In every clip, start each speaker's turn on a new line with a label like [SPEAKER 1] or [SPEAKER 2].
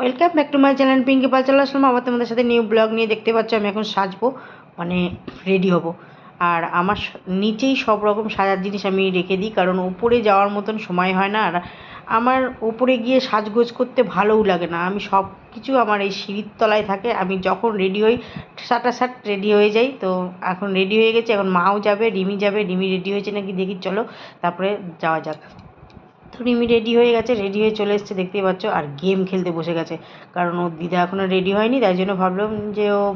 [SPEAKER 1] Welcome back to my channel Pinki Pal চলে আসলাম আবার তোমাদের সাথে নিউ ব্লগ নিয়ে দেখতে পাচ্ছ, আমি এখন সাজবো মানে রেডি হব। আর আমার নিচেই সব রকম সাজার জিনিস আমি রেখে দিই, কারণ উপরে যাওয়ার মতন সময় হয় না, আর আমার উপরে গিয়ে সাজগোজ করতে ভালোও লাগে না। আমি সব কিছু আমার এই সিঁড়ির তলায় থাকে, আমি যখন রেডি হই সাটা সাটাসাট রেডি হয়ে যাই। তো এখন রেডি হয়ে গেছে, এখন মাও যাবে, রিমি যাবে, রিমি রেডি হয়েছে নাকি দেখি, চলো, তারপরে যাওয়া যাক। রিমি রেডি হয়ে গেছে রেডি হয়ে চলে এসেছে, দেখতেই পাচ্ছ। আর গেম খেলতে বসে গেছে। কারণ ওর দিদা এখনও রেডি হয়নি, তাই জন্য ভাবলাম যে ও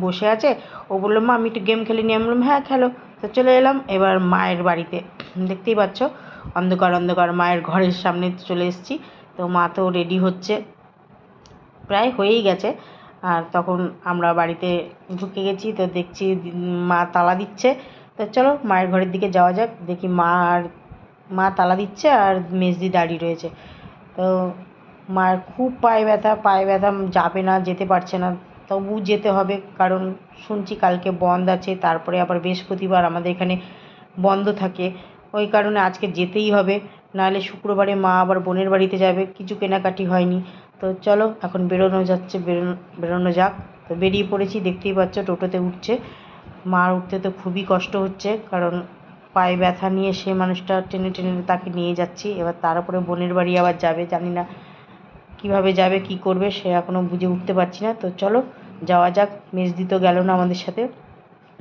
[SPEAKER 1] বসে আছে। ও বলল, মা, আমি একটু গেম খেলে নিই। আমি বললাম হ্যাঁ খেলো। তো চলে এলাম। এবার মায়ের বাড়িতে, দেখতেই পাচ্ছ, অন্ধকার অন্ধকার। মায়ের ঘরের সামনে চলে এসেছি। তো মা তো রেডি হচ্ছে। প্রায় হয়েই গেছে। আর তখন আমরা বাড়িতে ঢুকে গেছি। তো দেখছি, মা তালা দিচ্ছে। তো চলো, মায়ের ঘরের দিকে যাওয়া যাক। দেখি মা আর মা তালা দিচ্ছে আর মেজদি দাঁড়িয়ে রয়েছে। তো মায়ের খুব পায়ে ব্যথা পায়ে ব্যথা যাবে না, যেতে পারছে না। তবু যেতে হবে, কারণ শুনছি কালকে বন্ধ আছে, তারপরে আবার বৃহস্পতিবার আমাদের এখানে বন্ধ থাকে। ওই কারণে আজকে যেতেই হবে, নাহলে শুক্রবারে মা আবার বোনের বাড়িতে যাবে, কিছু কেনাকাটি হয়নি। তো চলো, এখন বেরোনো যাচ্ছে, বেরোনো বেরোনো যাক। তো বেরিয়ে পড়েছি, দেখতেই পাচ্ছ টোটোতে উঠছে। মার উঠতে তো খুবই কষ্ট হচ্ছে, কারণ পায়ে ব্যথা নিয়ে সে মানুষটা টেনে টেনে তাকে নিয়ে যাচ্ছি। এবার তার উপরে বোনের বাড়ি আবার যাবে, জানি না কীভাবে যাবে, কি করবে, সে এখনও বুঝে উঠতে পারছি না। তো চলো, যাওয়া যাক। মেজদি তো গেল না আমাদের সাথে।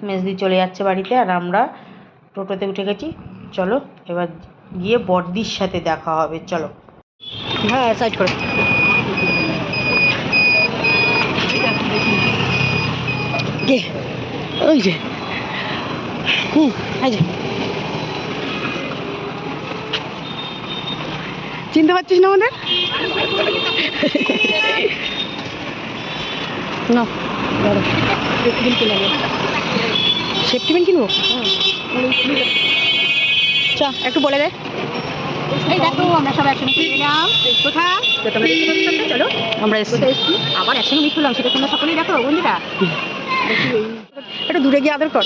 [SPEAKER 1] মেজদি চলে যাচ্ছে বাড়িতে আর আমরা টোটোতে উঠে গেছি। চলো, এবার গিয়ে বর্দির সাথে দেখা হবে, চলো। হ্যাঁ সাইড করে। ওই যে। হুম, এই যে। চিনতে পারছিস না আমাদের না সেফটি পিন কিনবো? চা একটু বলে দে।
[SPEAKER 2] এই দেখো আমরা সব একসঙ্গে ফিরে এলাম কোথায় তো তোমরা দেখতে পাচ্ছ তো? চলো।
[SPEAKER 1] আমরা এসছি।
[SPEAKER 2] আবার একসঙ্গে মিট হলাম সেটা তোমরা সকলেই দেখো বন্ধুরা।
[SPEAKER 1] একটু দূরে গিয়ে আদর কর।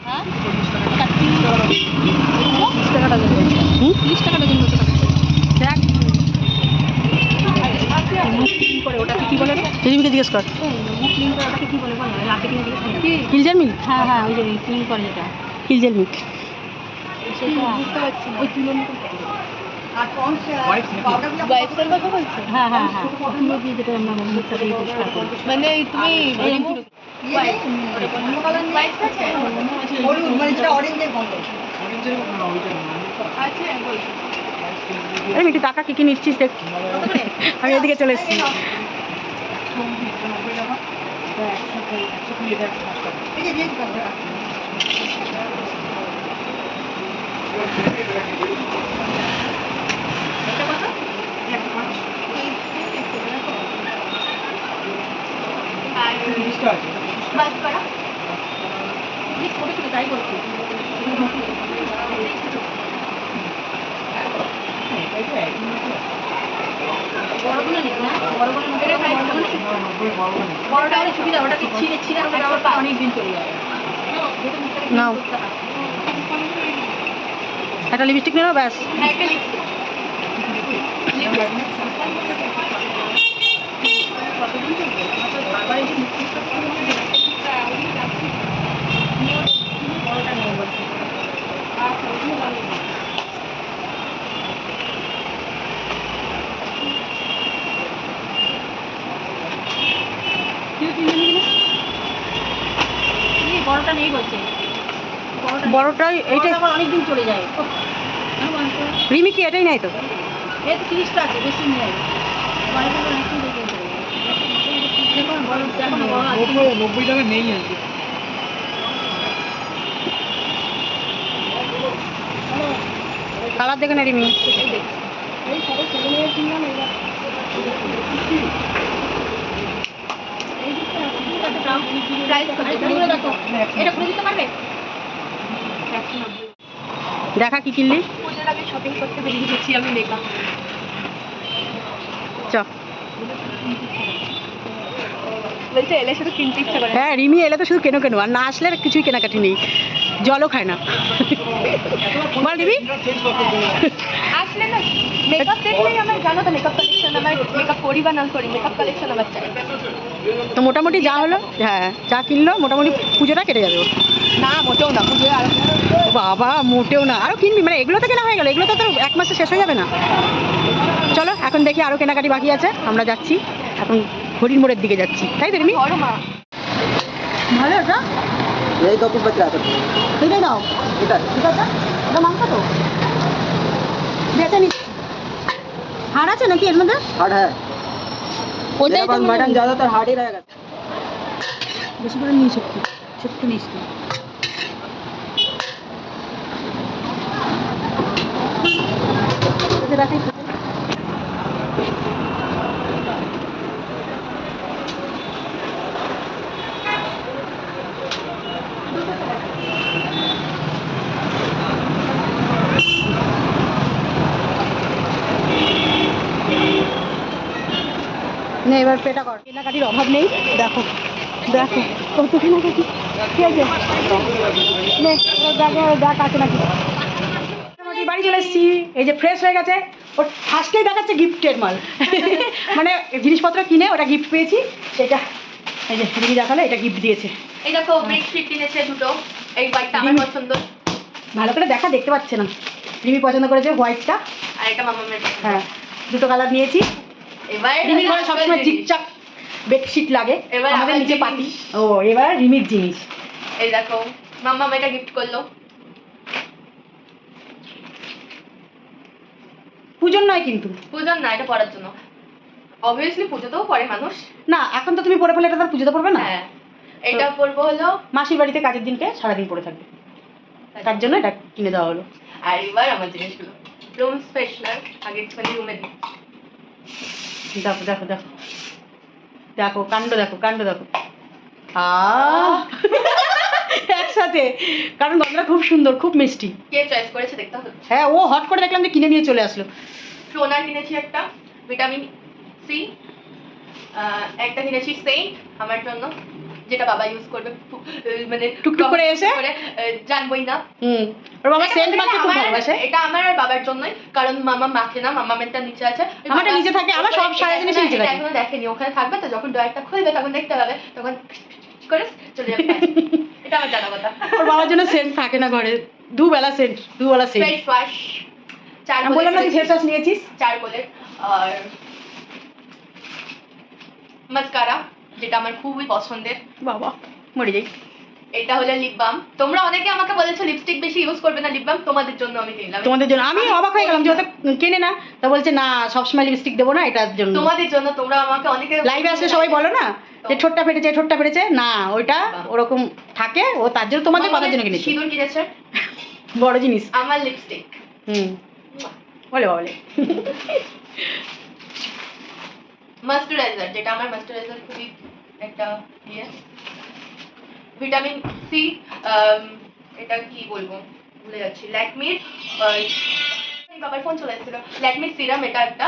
[SPEAKER 2] না লাটে কিনে দিলে কি
[SPEAKER 1] হিলজার মিল
[SPEAKER 2] হ্যাঁ হ্যাঁ ওই যে ক্লিন করে। যেটা
[SPEAKER 1] হিলজার মিল
[SPEAKER 2] বুঝতে পারছি ওই হ্যাঁ হ্যাঁ হ্যাঁ করি
[SPEAKER 3] মানে তুমি মানে
[SPEAKER 4] এই মিটি টাকা কি কি নিচ্ছিস দেখ আমি এদিকে চলে এসেছি
[SPEAKER 3] বাস করা। ছোট ছোট তাই বলছি বড়গুলো নেই না বড়গুলো নিতে বড়টা হলে সুবিধা ওটা কি ছিঁড়ে ছিঁড়ে আমরা ব্যবহার অনেক দিন চলে যাবে।
[SPEAKER 4] নাও। একটা লিপস্টিক নিলো ব্যাস।
[SPEAKER 3] হ্যাঁ একটা লিপস্টিক বড়টা নেই বলছে। বড়টা এইটা অনেক দিন চলে যায়।
[SPEAKER 4] রিমি কি এটাই নাই তো?
[SPEAKER 3] এই তো তিরিশটা আছে বেশি নেই। আছে
[SPEAKER 5] নব্বই টাকা নেই আজকে
[SPEAKER 4] কালার দেখে না রিমি
[SPEAKER 3] সেটাই দেখছি এই সবাই ছেলে মেয়ের কিনলাম এবার এই দিকটা আছে, ঠিক আছে, এগুলো দেখো। নব্বই।
[SPEAKER 4] দেখা। কি কিনলি?
[SPEAKER 3] শপিং করতে বেরিয়ে গেছি আমি মেকআপ
[SPEAKER 4] চ।
[SPEAKER 3] বলছে এলে শুধু কিনতে ইচ্ছা করে
[SPEAKER 4] হ্যাঁ রিমি এলে তো শুধু কেনো কেনো আর না আসলে আর কিছুই কেনাকাটি নেই। জলও খায় না। বল রিমি
[SPEAKER 3] আসলে না মেকআপ দেখলেই আমার জানো তো মেকআপ কালেকশন আমার মেকআপ করি বা না করি মেকআপ কালেকশন আমার চাই।
[SPEAKER 4] তো মোটামুটি যা হলো হ্যাঁ যা কিনলো মোটামুটি পুজোটা কেটে যাবে।
[SPEAKER 3] না মোটেও না পুজোয় আর
[SPEAKER 4] বাবা মোটেও না। আরও কিনবি মানে এগুলো তো কেনা হয়ে গেল এগুলো তো তোর এক মাসে শেষ হয়ে যাবে না। চলো এখন দেখি আরও কেনাকাটি বাকি আছে আমরা যাচ্ছি। এখন হরিণ মোড়ের দিকে যাচ্ছি তাই তো রিমি
[SPEAKER 3] বড় মা
[SPEAKER 4] ভালো ওটা
[SPEAKER 5] यही दो पीस बच रहा है
[SPEAKER 4] এটাই দাও
[SPEAKER 5] इधर
[SPEAKER 4] ঠিক আছে ওটা মাংস তো বেচে নি হাড় আছে নাকি এর মধ্যে
[SPEAKER 5] हार्ड है
[SPEAKER 4] ওইটাই
[SPEAKER 5] मेरे
[SPEAKER 4] তো
[SPEAKER 5] पास
[SPEAKER 4] মনে
[SPEAKER 5] मटन
[SPEAKER 4] হয়।
[SPEAKER 5] ज्यादातर हार्ड ही रहेगा
[SPEAKER 4] বেশি করে নিস একটু একটু নিস তুই তোকে দেখাই এবার পেটা কর। কেনাকাটির অভাব নেই। দেখো দেখো কত কেনাকাটি। ঠিক আছে? দেখো দেখ আছে নাকি। বাড়ি চলে এসেছি। এই যে ফ্রেশ হয়ে গেছে। ওর ফার্স্টেই দেখাচ্ছে গিফটের মাল। মানে জিনিসপত্র কিনে ওটা গিফট পেয়েছি। সেটা এই যে দিদি দেখালে এটা গিফট দিয়েছে।
[SPEAKER 3] এই দেখো ব্রিক স্ট্রিট কিনেছে দুটো। এই হোয়াইটটা আমার পছন্দ।
[SPEAKER 4] ভালো করে দেখা দেখতে পাচ্ছে না। রিমি পছন্দ করেছে হোয়াইটটা
[SPEAKER 3] আর এটা মামা
[SPEAKER 4] হ্যাঁ দুটো কালার নিয়েছি। রিমির ঘরে সবসময় চিকচাক বেডশিট লাগে।
[SPEAKER 3] এবার
[SPEAKER 4] আমাদের নিচে পাতি ও এবার রিমির জিনিস।
[SPEAKER 3] এই দেখো মাম্মা এটা গিফট করল।
[SPEAKER 4] পুজোর নয় কিন্তু।
[SPEAKER 3] পুজোর না এটা পড়ার জন্য। অবভিয়াসলি পুজোতেও পড়ে মানুষ।
[SPEAKER 4] না এখন তো তুমি পরে ফেলে এটা তার পুজোতে পড়বে না?
[SPEAKER 3] হ্যাঁ। এটা পরবো হলো
[SPEAKER 4] মাসির বাড়িতে কাজের দিনকে সারাদিন পড়ে থাকবে। তার জন্য এটা কিনে দেওয়া হলো।
[SPEAKER 3] আর এবার আমার জিনিসগুলো। রুম স্পেশাল আগে একটুখানি রুমে দিই
[SPEAKER 4] দেখো দেখো দেখো। দেখো কাণ্ড দেখো কাণ্ড দেখো। একসাথে। কারণ গন্ধটা খুব সুন্দর খুব মিষ্টি।
[SPEAKER 3] কে চয়েস করেছে দেখতে হবে।
[SPEAKER 4] হ্যাঁ ও হট করে দেখলাম যে কিনে নিয়ে চলে আসলো।
[SPEAKER 3] টোনার কিনেছি একটা ভিটামিন সি একটা কিনেছি সেন্ট আমার জন্য। যেটা বাবা ইউজ করবে মানে
[SPEAKER 4] টুকটুক করে এসে?
[SPEAKER 3] করে, জানবোই না।
[SPEAKER 4] হুম। ওর বাবা সেন্ট মাখতে খুব ভালোবাসে।
[SPEAKER 3] এটা আমার আর বাবার জন্যই কারণ মামা মাখে না মামা মেয়েরটা নিচে আছে।
[SPEAKER 4] আমারটা নিচে থাকে, আমার সব সারা জিনিস নিচে থাকে।
[SPEAKER 3] এখনও দেখেনি ওখানে থাকবে তো যখন ডয়ারটা খুলবে তখন দেখতে পাবে তখন করে চলে যাবে। এটা আমার জানা কথা।
[SPEAKER 4] ওর বাবার জন্য সেন্ট থাকে না ঘরে। দুবেলা সেন্ট দুবেলা সেন্ট
[SPEAKER 3] ফেস ওয়াশ চার
[SPEAKER 4] বললাম না
[SPEAKER 3] বলে
[SPEAKER 4] ফেস ওয়াশ নিয়েছিস?
[SPEAKER 3] চার বলে আর মাস্কারা যেটা আমার খুবই পছন্দের।
[SPEAKER 4] বাবা মরে যাই।
[SPEAKER 3] এটা হলো লিপ বাম তোমরা অনেকে আমাকে বলেছ লিপস্টিক বেশি ইউজ করবে না লিপ বাম তোমাদের জন্য আমি কিনলাম।
[SPEAKER 4] তোমাদের জন্য। আমি অবাক হয়ে গেলাম যে ওটা কেনে না। তা বলছে না সবসময় লিপস্টিক দেবো না এটার জন্য।
[SPEAKER 3] তোমাদের জন্য তোমরা আমাকে অনেকে
[SPEAKER 4] লাইভে আসলে সবাই বলো না যে ঠোঁটটা ফেটেছে ঠোঁটটা ফেটেছে। না ওইটা ওরকম থাকে। ও তার জন্য তোমাদের কথার জন্য কিনেছি।
[SPEAKER 3] সিঁদুর কিনেছে।
[SPEAKER 4] বড় জিনিস।
[SPEAKER 3] আমার লিপস্টিক
[SPEAKER 4] হুম। বলে বলে।
[SPEAKER 3] ময়েশ্চারাইজার যেটা আমার মাস্টারাইজার খুবই একটা ইয়ে। ভিটামিন সি এটা কি বলব? ভুলে যাচ্ছি। ল্যাকমির বাবার ফোন চলে এসেছিল। ল্যাকমির সিরাম এটা একটা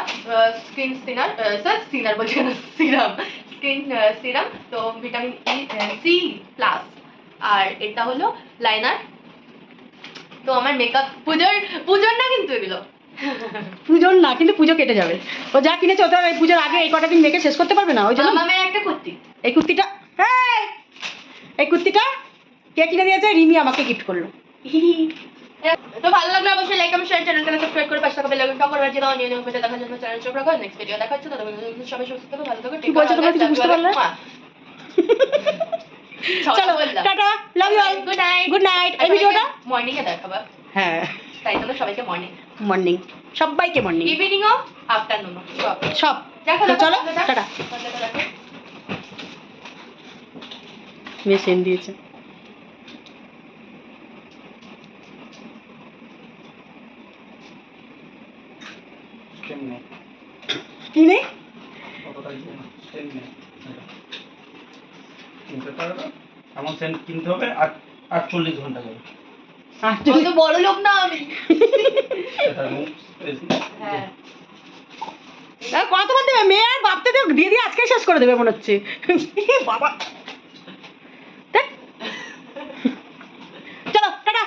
[SPEAKER 3] স্কিন সিনার স্যার সিনার বলছি না সিরাম স্কিন সিরাম তো ভিটামিন ই সি প্লাস আর এটা হলো লাইনার তো আমার মেকআপ পুজোর পুজোর না কিন্তু এগুলো?
[SPEAKER 4] পুজোর না কিন্তু পুজো কেটে যাবে। ও যা কিনেছে ওটা এই পুজোর আগে এই কটা দিন মেখে শেষ করতে পারবে না। ওই জন্য
[SPEAKER 3] আমার একটা কুর্তি।
[SPEAKER 4] এই কুর্তিটা এই! এই কুর্তিটা কে কিনে দিয়েছে? রিমি আমাকে গিফট করল।
[SPEAKER 3] তো ভালো লাগলে অবশ্যই লাইক কমেন্ট শেয়ার চ্যানেলটাকে সাবস্ক্রাইব করে পাশে থাকা বেল আইকনটা করে বাজিয়ে দাও। নিয়ে নিয়ম ভিডিও দেখার জন্য চ্যানেল চোখ রাখো নেক্সট ভিডিও দেখা হচ্ছে ততক্ষণ সবাই সুস্থ থাকো ভালো থাকো
[SPEAKER 4] কি বলছো তোমরা কিছু বুঝতে পারলে? চলো tata love you all
[SPEAKER 3] good night
[SPEAKER 4] good night এই ভিডিওটা
[SPEAKER 3] মর্নিং এ দেখাবা।
[SPEAKER 4] হ্যাঁ।
[SPEAKER 3] তাই জন্য সবাইকে মর্নিং
[SPEAKER 4] মর্নিং সবাইকে মর্নিং
[SPEAKER 3] ইভিনিং ও আফটারনুন সব।
[SPEAKER 4] সব চলো। টাটা। মেয়ে সেন দিয়েছে। কি নেই
[SPEAKER 5] কিনতে পারবে? এমন সেন্ট কিনতে হবে আট আটচল্লিশ ঘণ্টা যাবে।
[SPEAKER 3] অত বড় লোক না আমি। হ্যাঁ।
[SPEAKER 4] কত দেবে? মেয়ে আর বাপতে দিয়ে দিয়ে আজকে শেষ করে দেবে মনে হচ্ছে। বাবা। চলো টাটা।